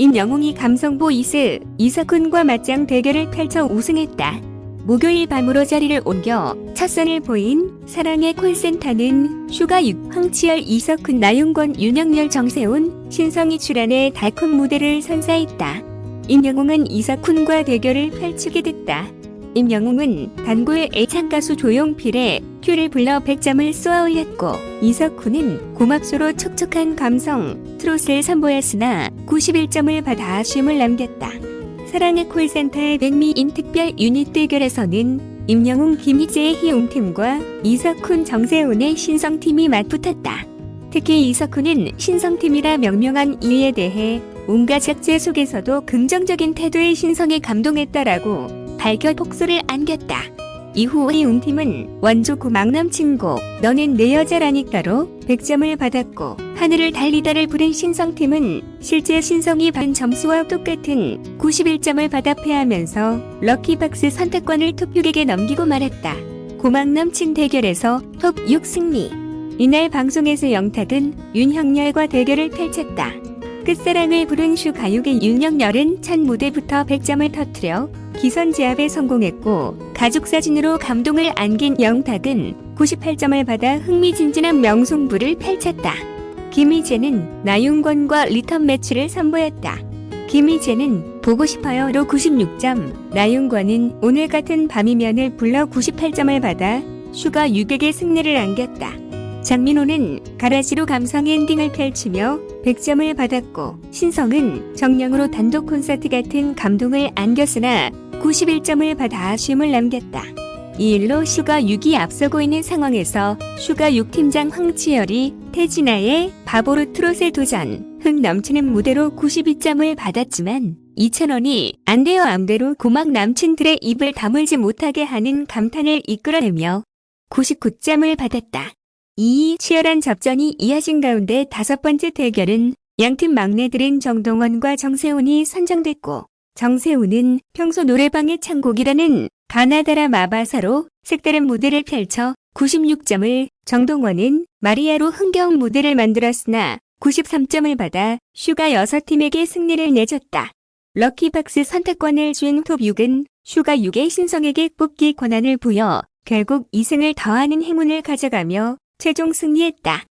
임영웅이 감성보 이스 이석훈과 맞짱 대결을 펼쳐 우승했다. 목요일 밤으로 자리를 옮겨 첫 선을 보인 사랑의 콜센터는 슈가 6 황치열 이석훈 나윤권 윤영열 정세훈 신성이 출연해 달콤 무대를 선사했다. 임영웅은 이석훈과 대결을 펼치게 됐다. 임영웅은 단골 애창가수 조용필의 큐를 불러 100점을 쏘아 올렸고 이석훈은 고맙소로 촉촉한 감성 트롯을 선보였으나 91점을 받아 아쉬움을 남겼다. 사랑의 콜센터의 백미인 특별 유닛 대결에서는 임영웅 김희재의 희웅팀과 이석훈 정세훈의 신성팀이 맞붙었다. 특히 이석훈은 신성팀이라 명명한 이에 대해 온갖 작제 속에서도 긍정적인 태도의 신성에 감동했다라고 발견 폭소를 안겼다. 이후 희웅팀은 원조 고막 남친 곡 너는 내 여자라니까로 100점을 받았고 하늘을 달리다를 부른 신성팀은 실제 신성이 받은 점수와 똑같은 91점을 받아 패하면서 럭키박스 선택권을 투표객에 넘기고 말았다. 고막 남친 대결에서 톱 6 승리. 이날 방송에서 영탁은 윤형열과 대결을 펼쳤다. 끝사랑을 부른 슈 가요계 윤영열은 첫 무대부터 100점을 터뜨려 기선제압에 성공했고 가족 사진으로 감동을 안긴 영탁은 98점을 받아 흥미진진한 명승부를 펼쳤다. 김희재는 나윤권과 리턴 매치를 선보였다. 김희재는 보고 싶어요로 96점, 나윤권은 오늘 같은 밤이면을 불러 98점을 받아 슈가 6에게 승리를 안겼다. 장민호는 가라지로 감성 엔딩을 펼치며 100점을 받았고 신성은 정령으로 단독 콘서트 같은 감동을 안겼으나 91점을 받아 아쉬움을 남겼다. 이 일로 슈가 6이 앞서고 있는 상황에서 슈가 6팀장 황치열이 태진아의 바보로 트롯에 도전 흥 넘치는 무대로 92점을 받았지만 이찬원이 안 돼요 암대로 고막 남친들의 입을 다물지 못하게 하는 감탄을 이끌어내며 99점을 받았다. 이 치열한 접전이 이어진 가운데 다섯 번째 대결은 양팀 막내들인 정동원과 정세훈이 선정됐고 정세훈은 평소 노래방의 창곡이라는 가나다라 마바사로 색다른 무대를 펼쳐 96점을 정동원은 마리아로 흥겨운 무대를 만들었으나 93점을 받아 슈가 6팀에게 승리를 내줬다. 럭키박스 선택권을 준톱 6은 슈가 6의 신성에게 뽑기 권한을 부여 결국 2승을 더하는 행운을 가져가며 최종 승리했다.